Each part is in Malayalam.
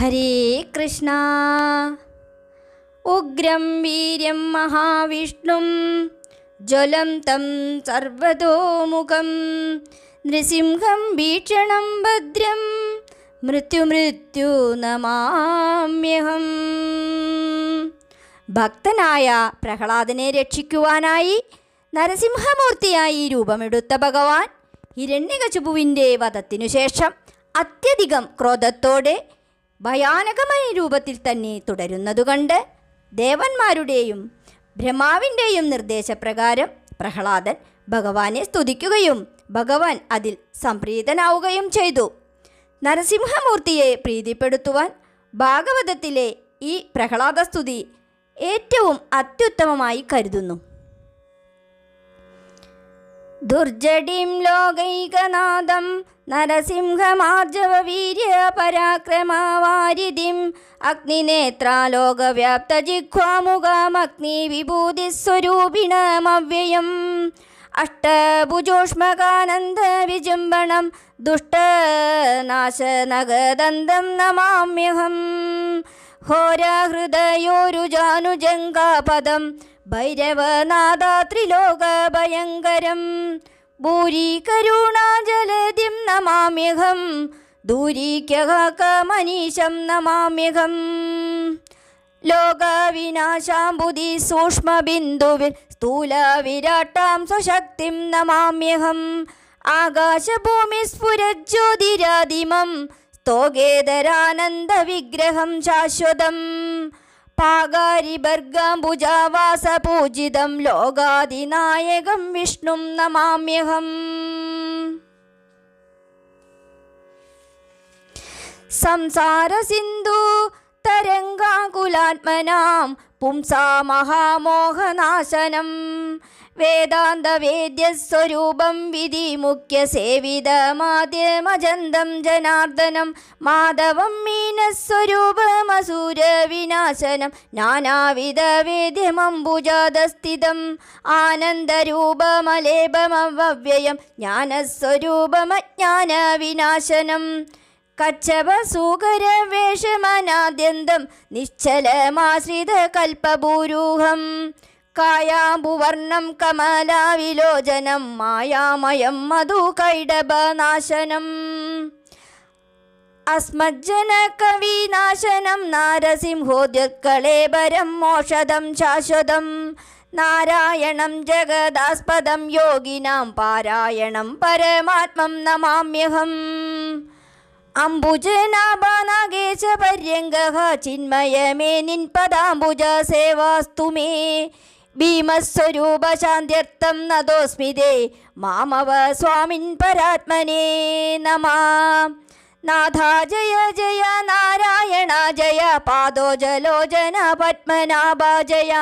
ഹരേ കൃഷ്ണ. ഉഗ്രം വീര്യം മഹാവിഷ്ണും ജ്വലം തം സർവതോമുഖം. നൃസിംഹം ഭീഷണം ഭദ്രം മൃത്യുമൃത്യു നമാമ്യഹം. ഭക്തനായ പ്രഹ്ലാദനെ രക്ഷിക്കുവാനായി നരസിംഹമൂർത്തിയായി രൂപമെടുത്ത ഭഗവാൻ ഹിരണ്യകശുപുവിന്റെ വധത്തിനു ശേഷം അത്യധികം ക്രോധത്തോടെ ഭയാനകമായ രൂപത്തിൽ തന്നെ തുടരുന്നതുകൊണ്ട് ദേവന്മാരുടെയും ബ്രഹ്മാവിന്റെയും നിർദ്ദേശപ്രകാരം പ്രഹ്ലാദൻ ഭഗവാനെ സ്തുതിക്കുകയും ഭഗവാൻ അതിൽ സംപ്രീതനാവുകയും ചെയ്തു. നരസിംഹമൂർത്തിയെ പ്രീതിപ്പെടുത്തുവാൻ ഭാഗവതത്തിലെ ഈ പ്രഹ്ലാദസ്തുതി ഏറ്റവും അത്യുത്തമമായി കരുതുന്നു. ദുർജടിം ലോകൈകനാഥം നരസിംഹമാർജവ വീര്യ പരാക്രമവാരിധിം അഗ്നിനേത്രാലോകവ്യാപ്തജിഖ്വാമുഖമഗ്നി വിഭൂതിസ്വരൂപിണമവ്യയം വിഭൂതി സ്വരൂപിണമവ്യയം അഷ്ടഭുജോഷ്മകാനന്ദ വിജൃംഭണം ദുഷ്ടനാശനഗദന്തം നമാമ്യഹം ഹോരാഹൃദയോരുജാനുജങ്കാപദം ഭൈരവനാഥ ത്രിലോക ഭയങ്കരം. ഭൂരി ഭൂരീകരുണാജലധിം നമാമ്യഹം. ദൂരീക്യമനീശം നമാമ്യഹം. ലോകവിനാശാംബുധി സൂക്ഷ്മബിന്ദുവിൽ സ്ഥൂല വിരാട്ടാം സ്വശക്തിം നമാമ്യഹം. ആകാശഭൂമി സ്ഫുരജ്യോതിരാദിമം. സ്തോകേതരാനന്ദവിഗ്രഹം ശാശ്വതം. പാകാരിഭർഗാംബുജാവാസപൂജിതം ലോകാദിനായകം വിഷ്ണും നമാമ്യഹം. സംസാരസിന്ധു തരംഗാകുലാത്മനാം പുംസാ മഹാമോഹനാശനം വേദാന്തവേദ്യസ്വരൂപം വിധി മുഖ്യ സേവിതമാദ്യമജന്തം ജനാർദ്ദനം. മാധവം മീനസ്വരൂപമസൂര വിനാശനം. നാനാവിധ വേദ്യമംബുജാതസ്ഥിതം. ആനന്ദരൂപമലേപമവ്യയം ജ്ഞാനസ്വരൂപമജ്ഞാന സൂകര വേഷമനാദ്യന്തം നിശ്ചലമാശ്രിത കൽപ്പഭൂരൂഹം കായാമ്പുവർണം കമലാവിലോചനം മായാമയം മധു കൈഡബനാശനം അസ്മജ്ജന അസ്മജ്ജനകവിനാശനം നാരസിംഹോദ്യത്കളേബരം മോഷതം ശാശ്വതം. നാരായണം ജഗദാസ്പദം യോഗിനാം പാരായണം പരമാത്മം നമാമ്യഹം. അംബുജനാഭനാഗേശ പര്യങ്കഃ ചിന്മയമേ നിൻ പദാംബുജ സേവാസ്തുമേ ഭീമസ്വരൂപ ഭീമസ്വരൂപശാന്ത്യർത്ഥം നദോസ്മിതേ മാമവ സ്വാമിൻ പരാത്മനേ നമാ. നാഥ ജയ ജയ നാരായണ ജയ പാദോജലോചന പത്മനാഭ ജയ.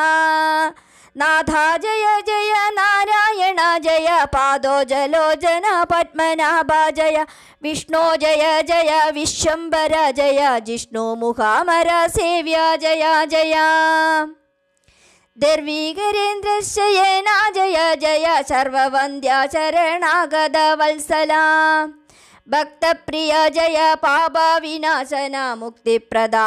നാഥ ജയ ജയ നാരായണ ജയ പാദോജലോചന പത്മനാഭ ജയ വിഷ്ണു ജയ ജയ വിശ്വംബര ജയ ജിഷ്ണു മുഖാമര സേവ്യ ജയ ജയ ദർവീകരേന്ദ്രശയന ജയ ജയ സർവവന്ദ്യ ശരണാഗത വത്സല ഭക്തപ്രിയ ജയ പാപ വിനാശന മുക്തിപ്രദാ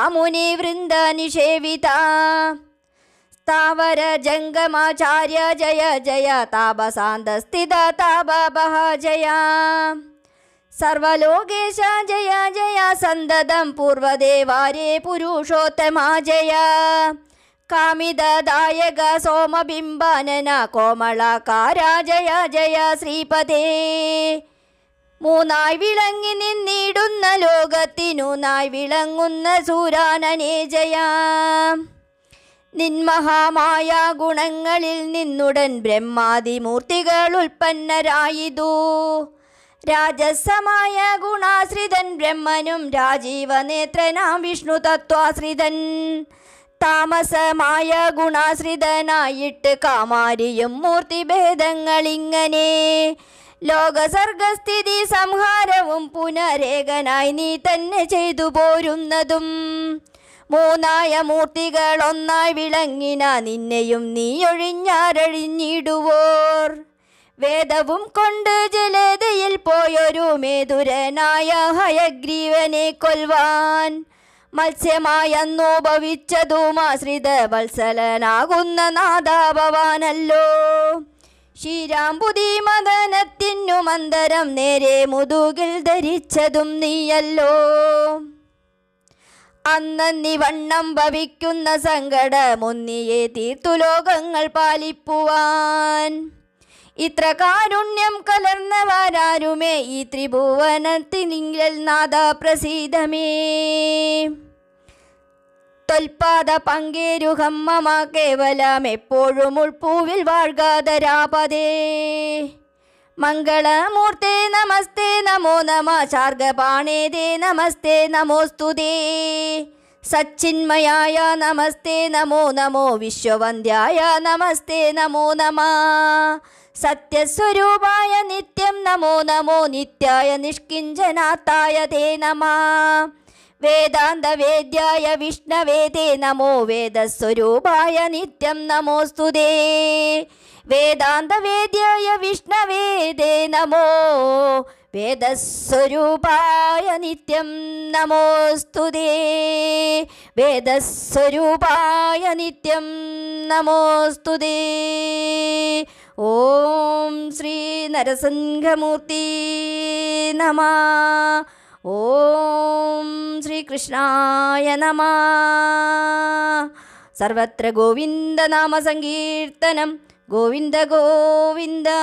സ്ഥാവര ജംഗമാചാര്യ ജയ ജയ താപസാന്തസ്ഥിത താപഹ ജയ. സർവലോകേശ ജയ ജയ സന്തതം പൂർവദേവാരേ പുരുഷോത്തമാ ജയ. കാമിതദായക സോമബിംബാനന കോമളാകാര ജയ ജയ ശ്രീപദേ. മൂന്നായി വിളങ്ങി നിന്നിടുന്ന ലോകത്തിനു നായി വിളങ്ങുന്ന സൂരാനനേ ജയ. നിന്മഹാമായ ഗുണങ്ങളിൽ നിന്നുടൻ ബ്രഹ്മാതിമൂർത്തികൾ ഉൽപ്പന്നരായിതു. രാജസമായ ഗുണാശ്രിതൻ ബ്രഹ്മനും രാജീവനേത്രനാം വിഷ്ണു തത്വാശ്രിതൻ. താമസമായ ഗുണാശ്രിതനായിട്ട് കാമാരിയും മൂർത്തിഭേദങ്ങളിങ്ങനെ. ലോകസർഗസ്ഥിതി സംഹാരവും പുനരേകനായി നീ തന്നെ ചെയ്തു പോരുന്നതും. മൂന്നായ മൂർത്തികൾ ഒന്നായി വിളങ്ങിന നിന്നെയും നീ ഒഴിഞ്ഞാരഴിഞ്ഞിടുവോർ. വേദവും കൊണ്ട് ജലതയിൽ പോയൊരു മേതുരനായ ഹയഗ്രീവനെ കൊൽവാൻ. മത്സ്യമായെന്നു ഭവിച്ചതുമാശ്രിത വത്സലനാകുന്ന നാദാഭവാനല്ലോ. ശ്രീരാംപുതി മദനത്തിനു മന്ദരം നേരെ മുതുകിൽ ധരിച്ചതും നീയല്ലോ. അന്നീ നിവണ്ണം ഭവിക്കുന്ന സങ്കടമൊന്നിയെ തീർത്തു ലോകങ്ങൾ പാലിപ്പുവാൻ. ഇത്ര കാരുണ്യം കലർന്നവരാരുമേ? ഈ ത്രിഭുവനത്തിനിങ്കൽ നാദ പ്രസീതമേ. തൊൽപാദ പങ്കേരുഹമ്മമാ മമ കേവലം എപ്പോഴും ഉൾപ്പൂവിൽ വാഴ്കാതരാപതേ. മംഗളമൂർത്തേ നമസ്തേ നമോ നമ ശാർഗപാണേതേ നമസ്തേ നമോസ്തുതേ സച്ചിന്മയായ നമസ്തേ നമോ നമോ വിശ്വവന്ദ്യായ നമസ്തേ നമോ നമ. സത്യസ്വരൂപായ നിത്യം നമോ നമോ നിത്യായ നിഷ്കിഞ്ചനാത്തായ ദേ നമ. വേദാന്തവേദ്യായ വിഷ്ണവേദേ നമോ വേദസ്വരൂപായ നിത്യം നമോസ്തുതേ വേദാന്തവേദ്യായ വിഷ്ണവേദേ നമോ. വേദസ്വരൂപായ നിത്യം നമോസ്തുതേ വേദസ്വരൂപായ നിത്യം നമോസ്തുതേ ഓം ശ്രീ നരസിംഹമൂർത്തി നമ. ഓം ശ്രീകൃഷ്ണായ നമ. സർവത്ര ഗോവിന്ദനാമസങ്കീർത്തനം గోవింద గోవిందా.